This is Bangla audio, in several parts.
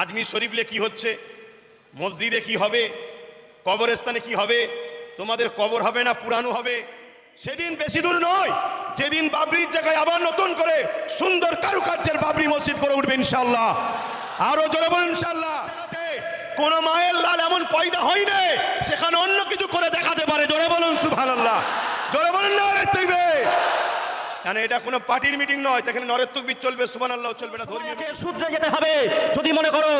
আজমির শরীফলে কি হচ্ছে? মসজিদে কি হবে? কবরস্থানে কি হবে? তোমাদের কবর হবে না, পুরানো হবে? সেদিন বেশি দূর নয়, যেদিন বাবরির জায়গায় আবার নতুন করে সুন্দর কারুকার্যের বাবরি মসজিদ করে উঠবে ইনশাল্লাহ আরও জোরে বলুন ইনশাল্লাহ কোন মায়ের লাল এমন পয়দা হয়নি সেখানে অন্য কিছু করে দেখাতে পারে। জোরে বলুন সুবহানাল্লাহ। জোরে বলুন না তুইবে এটা কোনো পার্টির মিটিং নয় এখানে চলবে চলবে না ধর্মীয় যেতে হবে। যদি মনে করো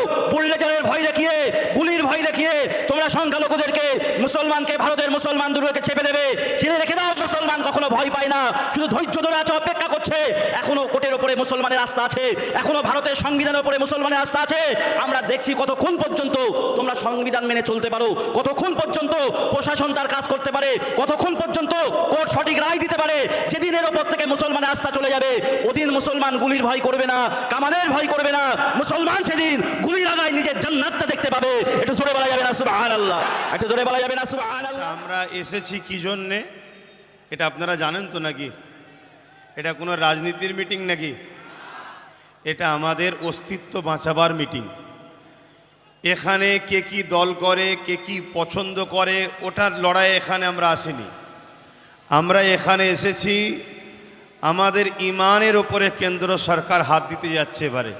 ভয় দেখিয়ে গুলির ভয় দেখিয়ে তোমরা সংখ্যালঘুদেরকে মুসলমানকে ভারতের মুসলমান দুর্গকে চেপে দেবে ছেড়ে মুসলমান কখনো ভয় পায় না। শুধু ধৈর্য ধরে আছে, অপেক্ষা করছে। এখনও কোটের ওপরে মুসলমানের আস্থা আছে। এখনও ভারতের সংবিধানের উপরে মুসলমানের আস্থা আছে। আমরা দেখছি কতক্ষণ পর্যন্ত তোমরা সংবিধান মেনে চলতে পারো। কতক্ষণ পর্যন্ত প্রশাসন তার কাজ করতে পারে। কতক্ষণ পর্যন্ত কোর্ট সঠিক রায় দিতে পারে। যেদিন এর ওপর থেকে মুসলমানের আস্থা চলে যাবে, ওদিন মুসলমান গুলির ভয় করবে না কামানের ভয় করবে না। মুসলমান সেদিন গুলির আগায় নিজের জান্নাতটা দেখতে পাবে। একটু জোরে বলা যাবে না? সুবহানাল্লাহ। একটু জোরে বলা যাবে না? সুবহানাল্লাহ। আমরা এসেছি কি জন্যে? এটা আপনারা জানেন তো নাকি? এটা কোনো রাজনীতির মিটিং নাকি? এটা আমাদের অস্তিত্ব বাঁচাবার মিটিং। এখানে কে কি দল করে, কে কি পছন্দ করে, ওটার লড়াই এখানে আমরা আসিনি। আমরা এখানে এসেছি, আমাদের ইমানের ওপরে কেন্দ্র সরকার হাত দিতে যাচ্ছে এবারে।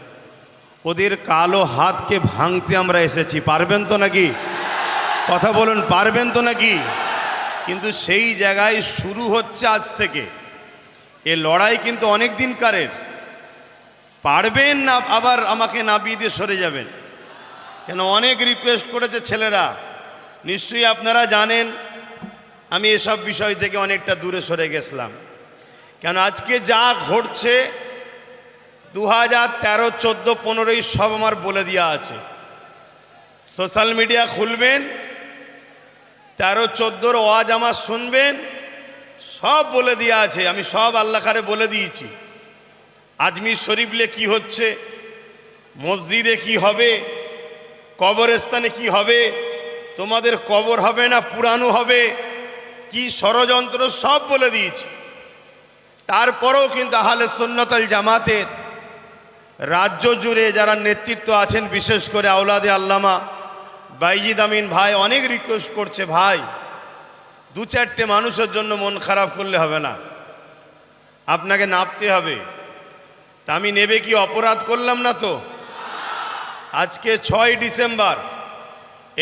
ওদের কালো হাতকে ভাঙতে আমরা এসেছি। পারবেন তো নাকি? কথা বলুন, পারবেন তো নাকি? কিন্তু সেই জায়গায় শুরু হচ্ছে আজ থেকে। এ লড়াই কিন্তু অনেক দিনকারের পারবেন না আবার আমাকে নাবিয়ে দিয়ে সরে যাবেন। কেন অনেক রিকোয়েস্ট করেছে ছেলেরা। নিশ্চয়ই আপনারা জানেন, আমি এসব বিষয় থেকে অনেকটা দূরে সরে গেছিলাম। কেন আজকে যা ঘটছে দু হাজার তেরো, চোদ্দ, পনেরোই সব আমার বলে দেওয়া আছে। সোশ্যাল মিডিয়া খুলবেন তেরো চোদ্দোর ওয়াজ আমার শুনবেন, সব বলে দেওয়া আছে, আমি সব আল্লাহকারে বলে দিয়েছি। আজমির শরীফলে কি হচ্ছে? মসজিদে কি হবে? কবরস্থানে কি হবে? তোমাদের কবর হবে না পুরানো হবে? কি ষড়যন্ত্র সব বলে দিয়েছি। তারপরেও কিন্তু আহলে সুন্নতল জামাতের রাজ্য জুড়ে যারা নেতৃত্ব আছেন, বিশেষ করে আওলাদে আল্লামা বাইজিদ আমিন ভাই অনেক রিকোয়েস্ট করছে, ভাই, দু চারটে মানুষের জন্য মন খারাপ করলে হবে না। আপনাকে নাপতে হবে। তা আমি নেবে কি অপরাধ করলাম না তো? আজকে ছয় ডিসেম্বর,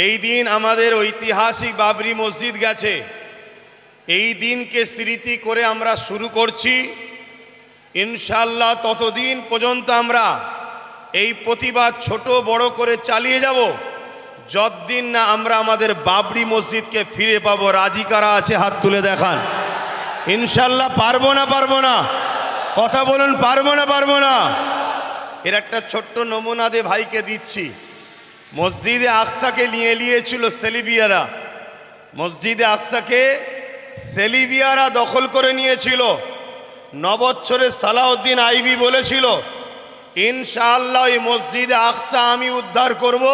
এই দিন আমাদের ঐতিহাসিক বাবরি মসজিদ গেছে। এই দিনকে স্মৃতি করে আমরা শুরু করছি। ইনশাল্লাহ ততদিন পর্যন্ত আমরা এই প্রতিবাদ ছোট বড় করে চালিয়ে যাব। যতদিন না আমরা আমাদের বাবরি মসজিদকে ফিরে পাবো, রাজি কারা আছে হাত তুলে দেখান? ইনশাল্লাহ পারব না পারব না। কথা বলুন, পারব না পারব না। এর একটা ছোট্ট নমুনা দে ভাইকে দিচ্ছি। মসজিদে আকসাকে নিয়ে নিয়েছিল সেলিবিয়ারা। মসজিদে আকসাকে সেলিবিয়ারা দখল করে নিয়েছিল। নবচ্ছরে সালাউদ্দিন আইবি বলেছিল, ইনশাআল্লাহ এই মসজিদে আকসা আমি উদ্ধার করব।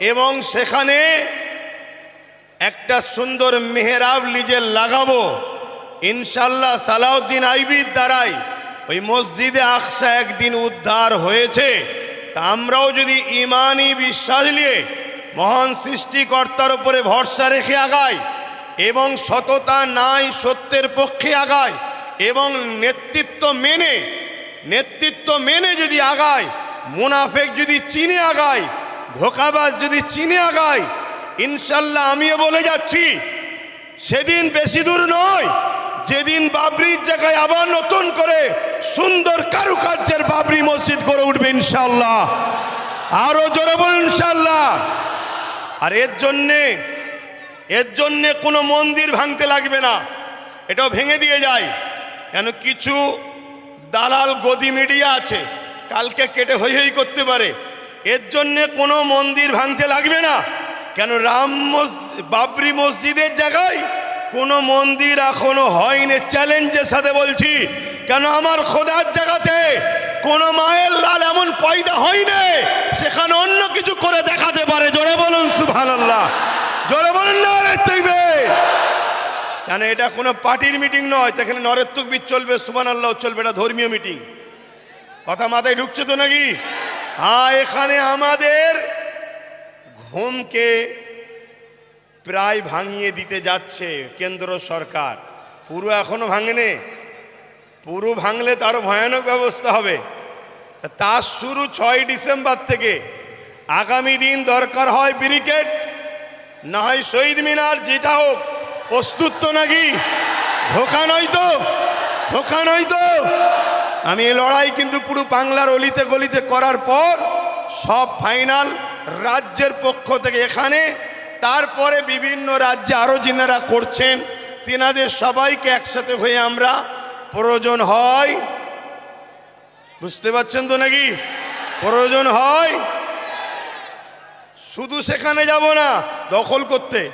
এবং সেখানে একটা সুন্দর মেহরাব লিজে লাগাবো। ইনশাল্লাহ সালাউদ্দিন আইবির দ্বারাই ওই মসজিদে আকসা একদিন উদ্ধার হয়েছে। তা আমরাও যদি ইমানই বিশ্বাস নিয়ে মহান সৃষ্টিকর্তার উপরে ভরসা রেখে আগাই এবং সততা নাই সত্যের পক্ষে আগায় এবং নেতৃত্ব মেনে নেতৃত্ব মেনে যদি আগায় মুনাফেক যদি চিনে আগায় ধোকাবাজ যদি চিনে আগায়, ইনশাল্লাহ আমিও বলে যাচ্ছি, সেদিন বেশি দূর নয়, যেদিন বাবরির জায়গায় আবার নতুন করে সুন্দর কারুকার্যের বাবরি মসজিদ করে উঠবে ইনশাল্লাহ। আরও জোরে বলুন ইনশাল্লাহ। আর এর জন্যে এর জন্যে কোনো মন্দির ভাঙতে লাগবে না, এটাও ভেঙে দিয়ে যায়। কেন কিছু দালাল গদি মিডিয়া আছে, কালকে কেটে হই হই করতে পারে। এর জন্যে কোনো মন্দির ভাঙতে লাগবে না। কেন রাম বাবরি মসজিদের জায়গায় কোনো মন্দির এখনও হয়নি। চ্যালেঞ্জের সাথে বলছি, কেন আমার খোদার জায়গাতে কোনো মায়ের লাল এমন পয়দা হয়নি? সেখানে অন্য কিছু করে দেখাতে পারে। জোরে বলুন, সুবহানাল্লাহ। জোরে বলুন না কেন এটা কোনো পার্টির মিটিং নয়? এখানে নরের চলবে সুবান আল্লাহ চলবে, এটা ধর্মীয় মিটিং। কথা মাথায় ঢুকছে তো নাকি? হ্যাঁ এখানে আমাদের হোমকে প্রায় ভাঙিয়ে দিতে যাচ্ছে কেন্দ্র সরকার। পুরো এখনও ভাঙেনি। পুরো ভাঙলে তারও ভয়ানক ব্যবস্থা হবে। তার শুরু ছয় ডিসেম্বর থেকে। আগামী দিন দরকার হয় ব্রিকেট না হয় শহীদ মিনার, যেটা হোক প্রস্তুত তো নাকি? ধোকা নয় তো? ধোকা নয় তো? আমি এই লড়াই কিন্তু পুরো বাংলার অলিতে গলিতে করার পর সব ফাইনাল রাজ্যের পক্ষ থেকে এখানে, তারপরে বিভিন্ন রাজ্যে আরও যিনারা করছেন। তিনাদের সবাইকে একসাথে হয়ে আমরা প্রয়োজন হয়। বুঝতে পারছেন তো নাকি? প্রয়োজন হয়। শুধু সেখানে যাব না, দখল করতে।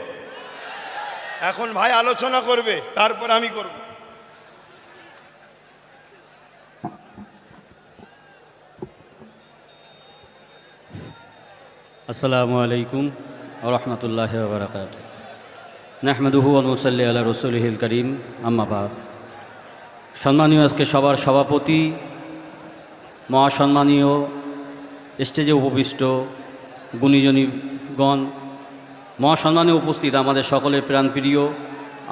এখন ভাই আলোচনা করবে, তারপর আমি করব। আসসালামু আলাইকুম রহমতুল্লাহ বারকাত। নাহমেদুহু অনুসল্লি আল্লাহ রসুলহিল করিম আম্মাবাদ সম্মানীয় আজকে সবার সভাপতি, মহাসম্মানীয়, স্টেজে উপবিষ্ট গুণীজনীগণ মহাসম্মানে উপস্থিত আমাদের সকলের প্রাণপ্রিয়,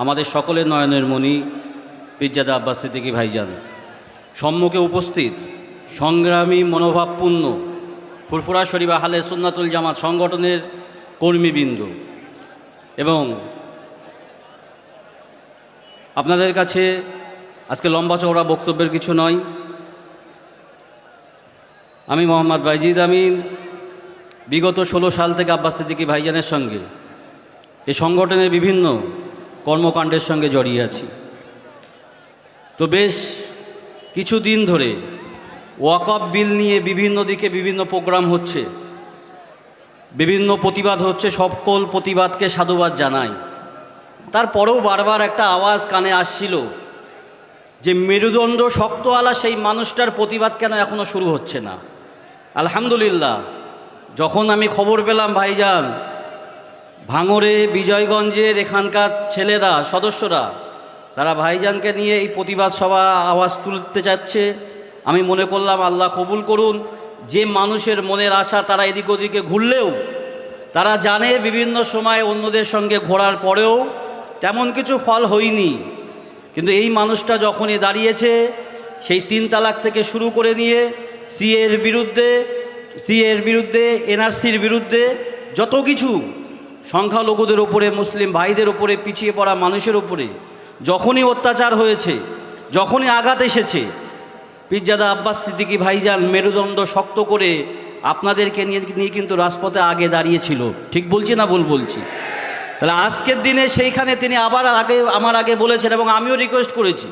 আমাদের সকলের নয়নের মণি, পিজ্জাদা আব্বাস সিদ্দিকী ভাইজান। সম্মুখে উপস্থিত সংগ্রামী মনোভাবপূর্ণ ফুরফুরা শরীফ আহলে সুন্নাতুল জামাত সংগঠনের কর্মীবৃন্দ। এবং আপনাদের কাছে আজকে লম্বা চওড়া বক্তব্যের কিছু নয়। আমি মোহাম্মদ বাইজিদ আমিন, বিগত ষোলো সাল থেকে আব্বাস সিদ্দিকী ভাইজানের সঙ্গে এই সংগঠনের বিভিন্ন কর্মকাণ্ডের সঙ্গে জড়িয়ে আছি। তো বেশ কিছুদিন ধরে ওয়াকআপ বিল নিয়ে বিভিন্ন দিকে বিভিন্ন প্রোগ্রাম হচ্ছে। বিভিন্ন প্রতিবাদ হচ্ছে, সকল প্রতিবাদকে সাধুবাদ জানাই। তারপরেও বারবার একটা আওয়াজ কানে আসছিল যে মেরুদণ্ড শক্তওয়ালা সেই মানুষটার প্রতিবাদ কেন এখনও শুরু হচ্ছে না? আলহামদুলিল্লাহ, যখন আমি খবর পেলাম ভাইজান ভাঙরে বিজয়গঞ্জের এখানকার ছেলেরা, সদস্যরা, তারা ভাইজানকে নিয়ে এই প্রতিবাদ সভা আওয়াজ তুলতে যাচ্ছে। আমি মনে করলাম, আল্লাহ কবুল করুন। যে মানুষের মনের আশা তারা এদিক ওদিকে ঘুরলেও, তারা জানে বিভিন্ন সময় অন্যদের সঙ্গে ঘোরার পরেও তেমন কিছু ফল হয়নি। কিন্তু এই মানুষটা যখনই দাঁড়িয়েছে, সেই তিন তালাক থেকে শুরু করে নিয়ে, সিএর বিরুদ্ধে সিএর বিরুদ্ধে, এনআরসির বিরুদ্ধে যত কিছু সংখ্যালঘুদের ওপরে মুসলিম ভাইদের ওপরে পিছিয়ে পড়া মানুষের ওপরে যখনই অত্যাচার হয়েছে, যখনই আঘাত এসেছে পিজ্জাদা আব্বাস সিদ্দিকি ভাইজান মেরুদণ্ড শক্ত করে আপনাদেরকে নিয়ে কিন্তু রাজপথে আগে দাঁড়িয়েছিল। ঠিক বলছি না ভুল বলছি? তাহলে আজকের দিনে সেইখানে তিনি আবার আগে আমার আগে বলেছেন এবং আমিও রিকোয়েস্ট করেছি।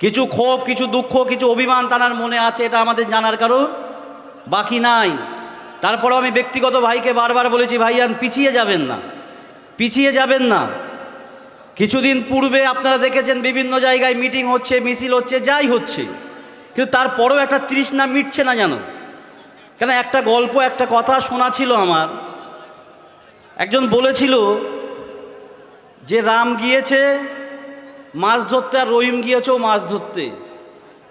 কিছু ক্ষোভ, কিছু দুঃখ, কিছু অভিমান তানার মনে আছে, এটা আমাদের জানার কারণ বাকি নাই। তারপরেও আমি ব্যক্তিগত ভাইকে বারবার বলেছি ভাইয়ান পিছিয়ে যাবেন না। পিছিয়ে যাবেন না। কিছুদিন পূর্বে আপনারা দেখেছেন বিভিন্ন জায়গায় মিটিং হচ্ছে, মিছিল হচ্ছে, যাই হচ্ছে। কিন্তু তারপরেও একটা তৃষ্ণা মিটছে না জানো কেন একটা গল্প, একটা কথা শোনা ছিল আমার। একজন বলেছিল যে, রাম গিয়েছে, মাছ ধরতে আর রহিম গিয়েছেও মাছ ধরতে।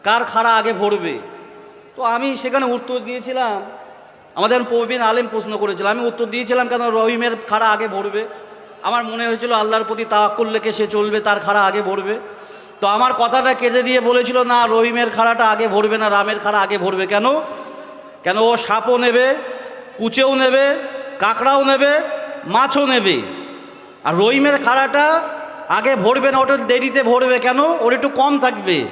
কার খাড়া আগে ভরবে? তো আমি সেখানে উত্তর দিয়েছিলাম। আমাদের প্রবীণ আলেম প্রশ্ন করেছিল, আমি উত্তর দিয়েছিলাম কেন রহিমের খাড়া আগে ভরবে? আমার মনে হয়েছিল আল্লাহর প্রতি তাওয়াক্কুল লেখে সে চলবে, তার খাড়া আগে ভরবে। তো আমার কথাটা কেঁদে দিয়ে বলেছিল, না, রহিমের খাড়াটা আগে ভরবে না, রামের খাড়া আগে ভরবে। কেন? কেন ও সাপও নেবে, কুচেও নেবে, কাঁকড়াও নেবে, মাছও নেবে। আর রহিমের খাড়াটা আগে ভরবে না, ওটা দেরিতে ভরবে কেন? ওর একটু কম থাকবে।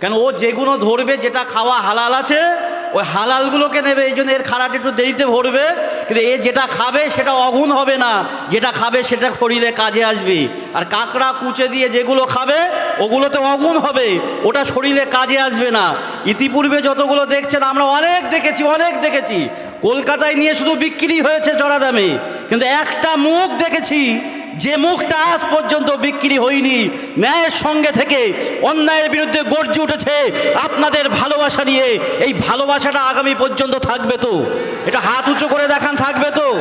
কেন ও যেগুলো ধরবে, যেটা খাওয়া হালাল আছে ওই হালালগুলোকে নেবে, এই জন্য এর খাড়াটা একটু দেরিতে ভরবে, কিন্তু এ যেটা খাবে সেটা অগুণ হবে না। যেটা খাবে সেটা শরীরে কাজে আসবে। আর কাঁকড়া, কুচে দিয়ে যেগুলো খাবে, ওগুলোতে অগুণ হবে। ওটা শরীরে কাজে আসবে না। ইতিপূর্বে যতগুলো দেখছেন, আমরা অনেক দেখেছি অনেক দেখেছি। কলকাতায় নিয়ে শুধু বিক্রি হয়েছে জড়া দামে কিন্তু একটা মুখ দেখেছি যে মুখটা আজ পর্যন্ত বিক্রি হয়নি, ন্যায়ের সঙ্গে থেকে অন্যায়ের বিরুদ্ধে গর্জে উঠেছে আপনাদের ভালোবাসা নিয়ে। এই ভালোবাসাটা আগামী পর্যন্ত থাকবে তো। এটা হাত উঁচু করে দেখান, থাকবে তো।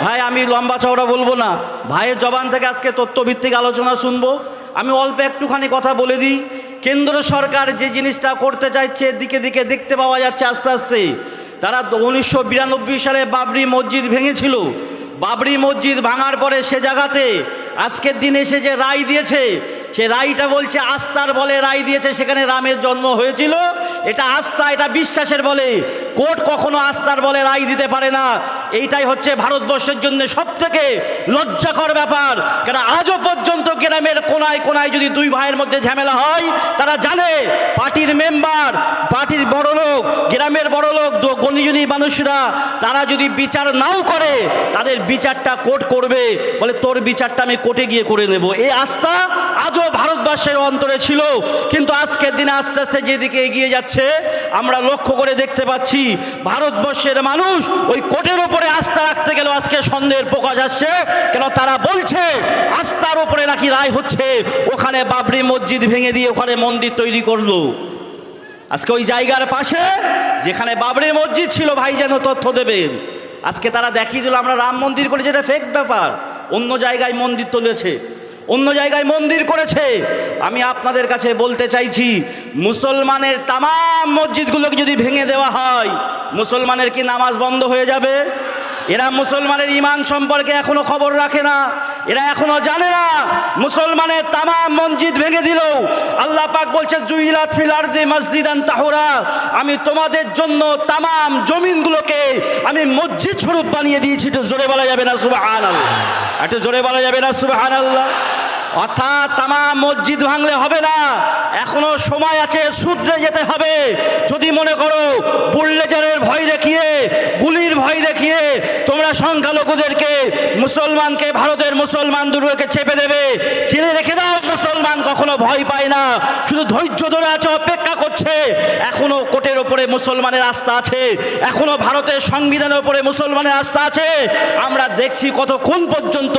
ভাই, আমি লম্বা চওড়া বলব না। ভাইয়ের জবান থেকে আজকে তথ্যভিত্তিক আলোচনা শুনব। আমি অল্প একটুখানি কথা বলে দিই। কেন্দ্র সরকার যে জিনিসটা করতে চাইছে, দিকে দিকে দেখতে পাওয়া যাচ্ছে আস্তে আস্তে। তারা উনিশশো বিরানব্বই সালে বাবরি মসজিদ ভেঙেছিল। বাবরি মসজিদ ভাঙার পরে সে জায়গাতে আজকের দিনে এসে যে রায় দিয়েছে সে রায়টা বলছে, আস্থার বলে রায় দিয়েছে, সেখানে রামের জন্ম হয়েছিল। এটা আস্থা, এটা বিশ্বাসের বলে। কোর্ট কখনো আস্থার বলে রায় দিতে পারে না। এইটাই হচ্ছে ভারতবর্ষের জন্য সব থেকে লজ্জাকর ব্যাপার। কেন আজও পর্যন্ত গ্রামের কোনায় কোনায় যদি দুই ভাইয়ের মধ্যে ঝামেলা হয়, তারা জানে পার্টির মেম্বার, পার্টির বড় লোক, গ্রামের বড় লোক গণিজনী মানুষরা, তারা যদি বিচার নাও করে, তাদের বিচারটা কোর্ট করবে। বলে, তোর বিচারটা আমি কোর্টে গিয়ে করে নেব। এই আস্থা আজও ভারতবর্ষের অন্তরে ছিল, কিন্তু আজকের দিনে আস্তে আস্তে যেদিকে এগিয়ে যাচ্ছে, আমরা লক্ষ্য করে দেখতে পাচ্ছি ভারতবর্ষের মানুষ ওই কোটের ওপরে আস্থা রাখতে গেলেও আজকে সন্দেহের প্রকাশ আসছে, কেন তারা বলছে আস্থার ওপরে নাকি রায় হচ্ছে। ওখানে বাবরি মসজিদ ভেঙে দিয়ে ওখানে মন্দির তৈরি করল। আজকে ওই জায়গার পাশে যেখানে বাবরি মসজিদ ছিল, ভাই যেন তথ্য দেবেন। আজকে তারা দেখিয়ে দিল, আমরা রাম মন্দির করেছি, এটা ফেক ব্যাপার। অন্য জায়গায় মন্দির তুলেছে। অন্য জায়গায় মন্দির করেছে। আমি আপনাদের কাছে বলতে চাইছি, মুসলমানের তামাম মসজিদগুলোকে যদি ভেঙে দেওয়া হয়, মুসলমানের কি নামাজ বন্ধ হয়ে যাবে? এরা মুসলমানের ইমান সম্পর্কে এখনও খবর রাখে না। এরা এখনও জানে না। মুসলমানের তামাম মসজিদ ভেঙে দিল আল্লাহ পাক বলছে, জুইলাত ফিলার দে মসজিদান তাহরা। আমি তোমাদের জন্য তামাম জমিনগুলোকে আমি মসজিদ স্বরূপ বানিয়ে দিয়েছি। একটু জোরে বলা যাবে না সুবাহ আল্লাহ একটু জোরে বলা যাবে না সুবাহ আল্লাহ অর্থাৎ তামা মসজিদ ভাঙলে হবে না। এখনও সময় আছে সূত্রে যেতে হবে। যদি মনে করো বুল্লেজারের ভয় দেখিয়ে, গুলির ভয় দেখিয়ে তোমরা সংখ্যালঘুদেরকে, মুসলমানকে, ভারতের মুসলমান দুর্গকে চেপে দেবে চিনে রেখে মুসলমান কখনো ভয় পায় না। শুধু ধৈর্য ধরে আছে, অপেক্ষা করছে। এখনও কোর্টের ওপরে মুসলমানের আস্থা আছে। এখনও ভারতের সংবিধানের উপরে মুসলমানের আস্থা আছে। আমরা দেখছি কতক্ষণ পর্যন্ত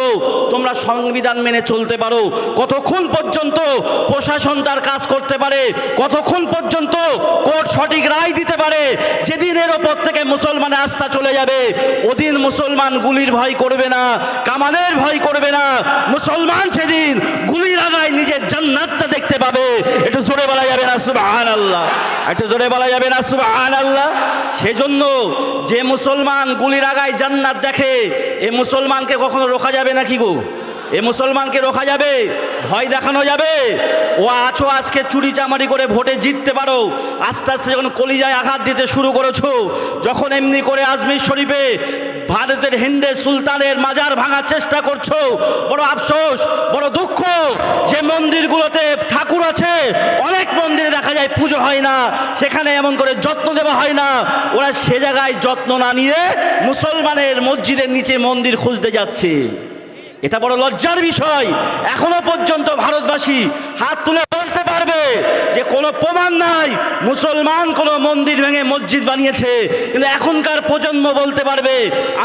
তোমরা সংবিধান মেনে চলতে পারো। কতক্ষণ পর্যন্ত প্রশাসন তার কাজ করতে পারে। কতক্ষণ পর্যন্ত কোর্ট সঠিক রায় দিতে পারে। যেদিন এর ওপর থেকে মুসলমানের আস্থা চলে যাবে, ওদিন মুসলমান গুলির ভয় করবে না কামানের ভয় করবে না। মুসলমান সেদিন গুলির আগায় নিজের জান্নাতটা দেখতে পাবে। একটু জোরে বলা যাবে না সুবহান আল্লাহ একটু জোরে বলা যাবে না সুবহান আল্লাহ সেজন্য যে মুসলমান গুলির আগায় জান্নাত দেখে, এ মুসলমানকে কখনো রোখা যাবে না কি গো? এ মুসলমানকে রোখা যাবে? ভয় দেখানো যাবে? ও আছো আজকে চুরি চামারি করে ভোটে জিততে পারো। আস্তে আস্তে যখন কলিজায় আঘাত দিতে শুরু করেছ, যখন এমনি করে আজমির শরীফে ভারতের হিন্দে সুলতানের মাজার ভাঙার চেষ্টা করছ। বড় আফসোস, বড় দুঃখ যে মন্দিরগুলোতে ঠাকুর আছে, অনেক মন্দিরে দেখা যায় পুজো হয় না, সেখানে এমন করে যত্ন দেওয়া হয় না। ওরা সে জায়গায় যত্ন না নিয়ে মুসলমানের মসজিদের নিচে মন্দির খুঁজতে যাচ্ছে। এটা বড় লজ্জার বিষয়। এখনও পর্যন্ত ভারতবাসী হাত তুলে পারবে যে কোনো প্রমাণ নাই। মুসলমান কোনো মন্দির ভেঙে মসজিদ বানিয়েছে। কিন্তু এখনকার প্রজন্ম বলতে পারবে,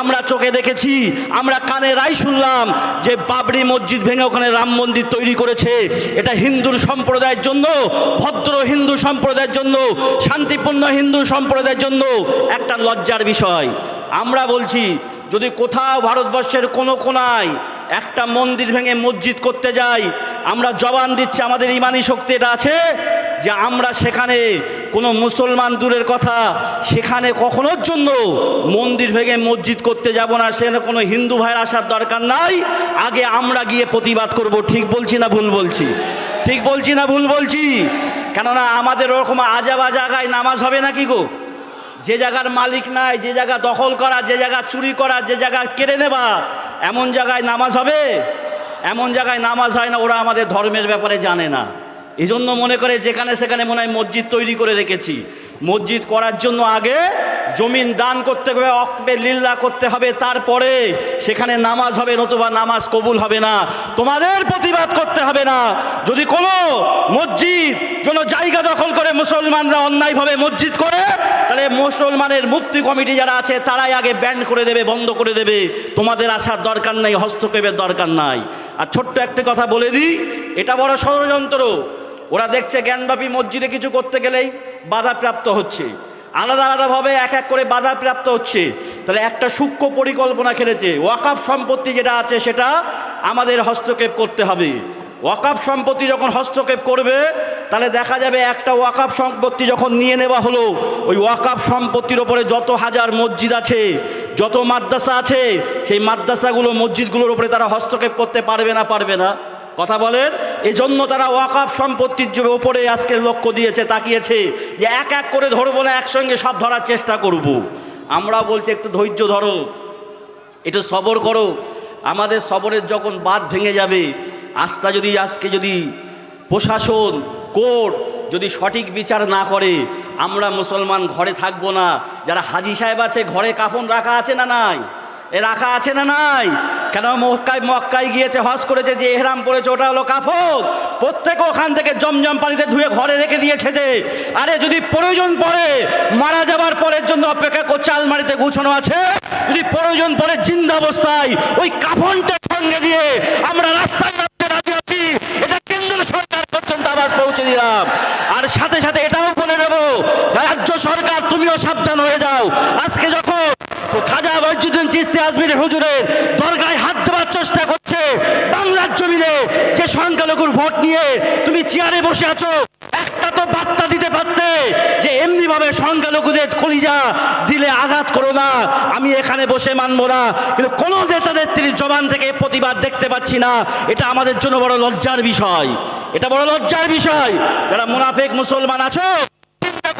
আমরা চোখে দেখেছি, আমরা কানে রাই শুনলাম যে বাবরি মসজিদ ভেঙে ওখানে রাম মন্দির তৈরি করেছে। এটা হিন্দুর সম্প্রদায়ের জন্য, ভদ্র হিন্দু সম্প্রদায়ের জন্য, শান্তিপূর্ণ হিন্দু সম্প্রদায়ের জন্য একটা লজ্জার বিষয়। আমরা বলছি, যদি কোথাও ভারতবর্ষের কোনো কোনায় একটা মন্দির ভেঙে মসজিদ করতে যাই আমরা জবান দিচ্ছি, আমাদের ইমানি শক্তি এটা আছে যে আমরা সেখানে কোনো মুসলমান দূরের কথা সেখানে কখনোর জন্য মন্দির ভেঙে মসজিদ করতে যাব না সেখানে কোনো হিন্দু ভাইয়ের আসার দরকার নাই। আগে আমরা গিয়ে প্রতিবাদ করব, ঠিক বলছি না ভুল বলছি? ঠিক বলছি না ভুল বলছি? কেননা আমাদের ওরকম আজাবা জায়গায় নামাজ হবে না কি গো? যে জায়গার মালিক নাই, যে জায়গা দখল করা, যে জায়গা চুরি করা, যে জায়গা কেড়ে নেবা এমন জায়গায় নামাজ হবে? এমন জায়গায় নামাজ হয় না, ওরা আমাদের ধর্মের ব্যাপারে জানে না। এই মনে করে যেখানে সেখানে মনে হয় মসজিদ তৈরি করে রেখেছি। মসজিদ করার জন্য আগে জমিন দান করতে হবে অকবে লিল্লা করতে হবে, তারপরে সেখানে নামাজ হবে নতুবা নামাজ কবুল হবে না। তোমাদের প্রতিবাদ করতে হবে না। যদি কোনো মসজিদ, কোনো জায়গা দখল করে মুসলমানরা অন্যায়ভাবে মসজিদ করে, তাহলে মুসলমানের মুফতি কমিটি যারা আছে, তারাই আগে ব্যান করে দেবে, বন্ধ করে দেবে। তোমাদের আসার দরকার নাই, হস্তক্ষেপের দরকার নাই। আর ছোট্ট একটা কথা বলে দিই, এটা বড় ষড়যন্ত্র। ওরা দেখছে জ্ঞানব্যাপী মসজিদে কিছু করতে গেলেই বাধাপ্রাপ্ত হচ্ছে। আলাদা আলাদাভাবে এক এক করে বাধাপ্রাপ্ত হচ্ছে। তাহলে একটা সূক্ষ্ম পরিকল্পনা খেলেছে। ওয়াকাফ সম্পত্তি যেটা আছে সেটা আমাদের হস্তক্ষেপ করতে হবে। ওয়াকাফ সম্পত্তি যখন হস্তক্ষেপ করবে, তাহলে দেখা যাবে একটা ওয়াকাফ সম্পত্তি যখন নিয়ে নেওয়া হলো, ওই ওয়াকাফ সম্পত্তির ওপরে যত হাজার মসজিদ আছে, যত মাদ্রাসা আছে, সেই মাদ্রাসাগুলো, মসজিদগুলোর ওপরে তারা হস্তক্ষেপ করতে পারবে না পারবে না। কথা বলেন এই জন্য তারা ওয়াকাফ সম্পত্তির ওপরে আজকে লক্ষ্য দিয়েছে, তাকিয়েছে যে এক এক করে ধরবো না, একসঙ্গে সব ধরার চেষ্টা করব। আমরা বলছি, একটু ধৈর্য ধরো, একটু সবর করো। আমাদের সবরের যখন বাদ ভেঙে যাবে, আস্থা যদি আজকে যদি প্রশাসন, কোর্ট যদি সঠিক বিচার না করে, আমরা মুসলমান ঘরে থাকব না। যারা হাজি সাহেব আছে, ঘরে কাফন রাখা আছে না নাই? এ রাখা আছে না নাই? কেন মক্কায় মক্কায় গিয়েছে, হজ করেছে, যে এহরাম পড়েছে, ওটা হলো কাফন। প্রত্যেক ওখান থেকে জমজম পানিতে ধুয়ে ঘরে রেখে দিয়েছে যে, আরে যদি প্রয়োজন পড়ে, মারা যাবার পরের জন্য অপেক্ষা করছে, আলমারিতে গুছানো আছে। যদি প্রয়োজন পড়ে, জিন্দা অবস্থায় ওই কাফনটা সঙ্গে দিয়ে আমরা রাস্তায় নামতে রাজি আছি। এটা কেন্দ্র সরকার পর্যন্ত আওয়াজ পৌঁছে দিলাম। আর সাথে সাথে এটাও বলে দেব, রাজ্য সরকার, তুমিও সাবধান হয়ে যাও। আজকে খাজা মসজিদুদ্দিন চিস্তি আজমির হুজুরের দরগায় হাত দেওয়ার চেষ্টা করছে। বাংলার জমিনে যে সংখ্যালঘুর ভোট নিয়ে তুমি চেয়ারে বসে আছো, একটা তো বার্তা দিতে পারতে যে এমনি ভাবে সংখ্যালঘুদের কলিজা দিলে আঘাত করো না, আমি এখানে বসে মানবো না। কিন্তু কোনো নেতাদের তিনি জবান থেকে প্রতিবাদ দেখতে পাচ্ছি না। এটা আমাদের জন্য বড় লজ্জার বিষয়। এটা বড় লজ্জার বিষয়। যারা মুনাফেক মুসলমান আছো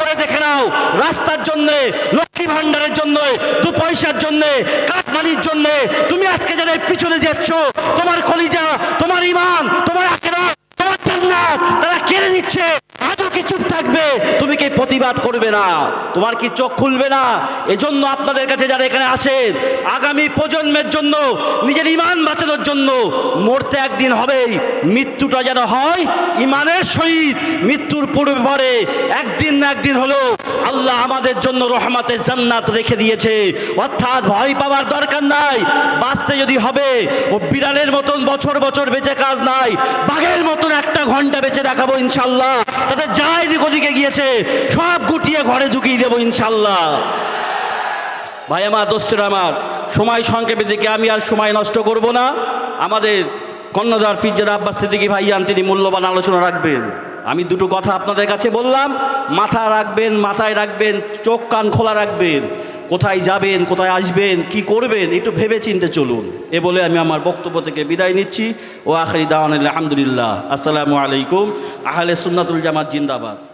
করে দেখে নাও। রাস্তার জন্য, লক্ষ্মী ভাণ্ডারের জন্য, দু পয়সার জন্য কাঠমানির জন্য। তুমি আজকে যারা পিছনে যাচ্ছ, তোমার খলিজা তোমার আখেরা তোমার জান্নাত তারা কেড়ে নিচ্ছে আজও কি চুপ থাকবে তুমি কি করবে না। তোমার কি চোখ খুলবে না? এজন্য আপনাদের কাছে যারা এখানে আছেন, আগামী প্রজন্মের জন্য, নিজের ইমান বাঁচানোর জন্য মরতে একদিন হবেই। মৃত্যুটা যেন হয় ইমানের সহিত, মৃত্যুর পূর্বে পরে। একদিন না একদিন হলো আল্লাহ আমাদের জন্য রহমাতের জান্নাত রেখে দিয়েছে। অর্থাৎ ভয় পাওয়ার দরকার নাই। বাঁচতে যদি হবে, ও বিড়ালের মতন বছর বছর বেঁচে কাজ নাই, বাঘের মতন একটা ঘণ্টা বেঁচে দেখাবো ইনশাল্লাহ তাদের যা এদিক ওদিকে গিয়েছে, সব গুটিয়ে ঘরে ঢুকিয়ে দেবো ইনশাল্লাহ। ভাই আমার, দোস্তের আমার, সময় সংক্ষেপের দিকে আমি আর সময় নষ্ট করব না। আমাদের কর্ণধার পিজ্জার আব্বাস সিদ্দিকি ভাইয়ান তিনি মূল্যবান আলোচনা রাখবেন। আমি দুটো কথা আপনাদের কাছে বললাম। মাথা রাখবেন, মাথায় রাখবেন, চোখ কান খোলা রাখবেন। কোথায় যাবেন, কোথায় আসবেন, কি করবেন, একটু ভেবে চিনতে চলুন। এ বলে আমি আমার বক্তব্য থেকে বিদায় নিচ্ছি। ও আখরি দাওয়ান আলহামদুলিল্লাহ। আসসালামু আলাইকুম। আহলে সুন্নাতুল জামাত জিন্দাবাদ।